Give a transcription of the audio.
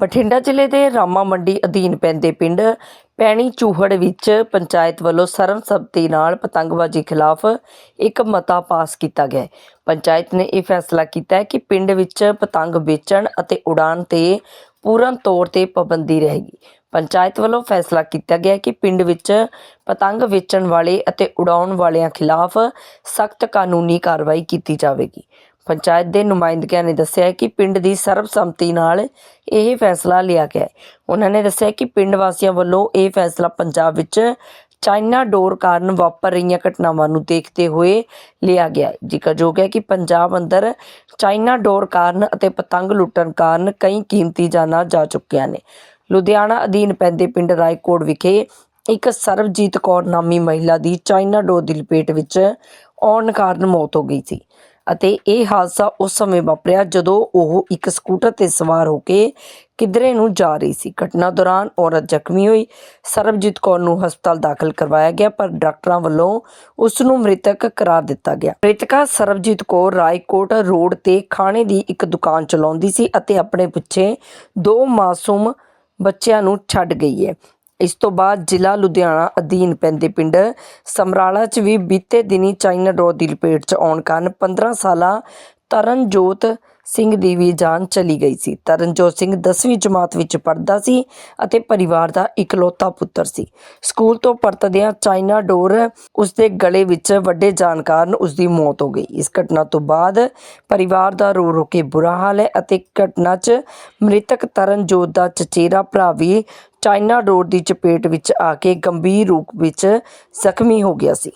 ਬਠਿੰਡਾ ਜ਼ਿਲ੍ਹੇ ਦੇ ਰਾਮਾ ਮੰਡੀ ਅਧੀਨ ਪੈਂਦੇ ਪਿੰਡ ਪੈਣੀ ਚੂਹੜ ਵਿੱਚ ਪੰਚਾਇਤ ਵੱਲੋਂ ਸਰਬਸੰਮਤੀ ਨਾਲ ਪਤੰਗਬਾਜ਼ੀ ਖਿਲਾਫ ਇੱਕ ਮਤਾ ਪਾਸ ਕੀਤਾ ਗਿਆ ਹੈ। ਪੰਚਾਇਤ ਨੇ ਇਹ ਫੈਸਲਾ ਕੀਤਾ ਹੈ ਕਿ ਪਿੰਡ ਵਿੱਚ ਪਤੰਗ ਵੇਚਣ ਅਤੇ ਉਡਾਣ ਤੇ ਪੂਰਨ ਤੌਰ ਤੇ ਪਾਬੰਦੀ ਰਹੇਗੀ। ਪੰਚਾਇਤ ਵੱਲੋਂ ਫੈਸਲਾ ਕੀਤਾ ਗਿਆ ਕਿ ਪਿੰਡ ਵਿੱਚ ਪਤੰਗ ਵੇਚਣ ਵਾਲੇ ਅਤੇ ਉਡਾਉਣ ਵਾਲਿਆਂ ਖਿਲਾਫ ਸਖਤ ਕਾਨੂੰਨੀ ਕਾਰਵਾਈ ਕੀਤੀ ਜਾਵੇਗੀ। ਪੰਚਾਇਤ ਦੇ ਨੁਮਾਇੰਦਿਆਂ ਨੇ ਦੱਸਿਆ ਕਿ ਪਿੰਡ ਦੀ ਸਰਬਸੰਮਤੀ ਨਾਲ ਇਹ ਫੈਸਲਾ ਲਿਆ ਗਿਆ ਉਹਨਾਂ ਨੇ ਦੱਸਿਆ ਕਿ ਪਿੰਡ ਵਾਸੀਆਂ ਵੱਲੋਂ ਇਹ ਫੈਸਲਾ ਪੰਜਾਬ ਵਿੱਚ ਚਾਈਨਾ ਡੋਰ ਕਾਰਨ ਵਾਪਰ ਰਹੀਆਂ ਘਟਨਾਵਾਂ ਨੂੰ ਦੇਖਦੇ ਹੋਏ ਲਿਆ ਗਿਆ ਜ਼ਿਕਰਯੋਗ ਹੈ ਕਿ ਪੰਜਾਬ ਅੰਦਰ ਚਾਈਨਾ ਡੋਰ ਕਾਰਨ ਅਤੇ ਪਤੰਗ ਲੁੱਟਣ ਕਾਰਨ ਕਈ ਕੀਮਤੀ ਜਾਨਾਂ ਜਾ ਚੁੱਕੀਆਂ ਨੇ। ਲੁਧਿਆਣਾ ਅਧੀਨ ਪੈਂਦੇ ਪਿੰਡ ਰਾਏਕੋਟ ਵਿਖੇ ਇੱਕ ਸਰਬਜੀਤ ਕੌਰ ਨਾਮੀ ਮਹਿਲਾ ਦੀ ਚਾਈਨਾ ਡੋਰ ਦੀ ਲਪੇਟ ਵਿੱਚ ਆਉਣ ਕਾਰਨ ਮੌਤ ਹੋ ਗਈ ਸੀ। ਅਤੇ ਇਹ ਹਾਦਸਾ ਉਸ ਸਮੇਂ ਵਾਪਰਿਆ ਜਦੋਂ ਉਹ ਇੱਕ ਸਕੂਟਰ ਤੇ ਸਵਾਰ ਹੋ ਕੇ ਕਿਧਰੇ ਨੂੰ ਜਾ ਰਹੀ ਸੀ। ਘਟਨਾ ਦੌਰਾਨ ਔਰਤ ਜ਼ਖਮੀ ਹੋਈ। ਸਰਬਜੀਤ ਕੌਰ ਨੂੰ ਹਸਪਤਾਲ ਦਾਖਲ ਕਰਵਾਇਆ ਗਿਆ, ਪਰ ਡਾਕਟਰਾਂ ਵੱਲੋਂ ਉਸ ਨੂੰ ਮ੍ਰਿਤਕ ਕਰਾਰ ਦਿੱਤਾ ਗਿਆ। ਮ੍ਰਿਤਕਾ ਸਰਬਜੀਤ ਕੌਰ ਰਾਏਕੋਟ ਰੋਡ ਤੇ ਖਾਣੇ ਦੀ ਇੱਕ ਦੁਕਾਨ ਚਲਾਉਂਦੀ ਸੀ ਅਤੇ ਆਪਣੇ ਪਿੱਛੇ ਦੋ ਮਾਸੂਮ ਬੱਚਿਆਂ ਨੂੰ ਛੱਡ ਗਈ ਹੈ। ਇਸ ਤੋਂ ਬਾਅਦ ਜ਼ਿਲ੍ਹਾ ਲੁਧਿਆਣਾ ਅਧੀਨ ਪੈਂਦੇ ਪਿੰਡ ਸਮਰਾਲਾ 'ਚ ਵੀ ਬੀਤੇ ਦਿਨੀ ਚਾਈਨਾ ਡੋਰ ਦੀ ਲਪੇਟ 'ਚ ਆਉਣ ਕਾਰਨ 15 ਸਾਲਾ ਤਰਨਜੋਤ ਸਿੰਘ ਦੀ ਵੀ ਜਾਨ ਚਲੀ ਗਈ ਸੀ। ਤਰਨਜੋਤ ਸਿੰਘ 10ਵੀਂ ਜਮਾਤ ਵਿੱਚ ਪੜ੍ਹਦਾ ਸੀ ਅਤੇ ਪਰਿਵਾਰ ਦਾ ਇਕਲੌਤਾ ਪੁੱਤਰ ਸੀ। ਸਕੂਲ ਤੋਂ ਪਰਤਦਿਆਂ ਚਾਈਨਾ ਡੋਰ ਉਸ ਦੇ ਗਲੇ ਵਿੱਚ ਵੱਡੇ ਜਾਣ ਕਾਰਨ ਉਸ ਦੀ ਮੌਤ ਹੋ ਗਈ। ਇਸ ਘਟਨਾ ਤੋਂ ਬਾਅਦ ਪਰਿਵਾਰ ਦਾ ਰੋ ਰੋ ਕੇ ਬੁਰਾ ਹਾਲ ਹੈ ਅਤੇ ਘਟਨਾ 'ਚ ਮ੍ਰਿਤਕ ਤਰਨਜੋਤ ਦਾ ਚਚੇਰਾ ਭਰਾ ਵੀ ਚਾਈਨਾ ਡੋਰ ਦੀ ਚਪੇਟ ਵਿੱਚ ਆ ਕੇ ਗੰਭੀਰ ਰੂਪ ਵਿੱਚ ਜ਼ਖਮੀ ਹੋ ਗਿਆ ਸੀ।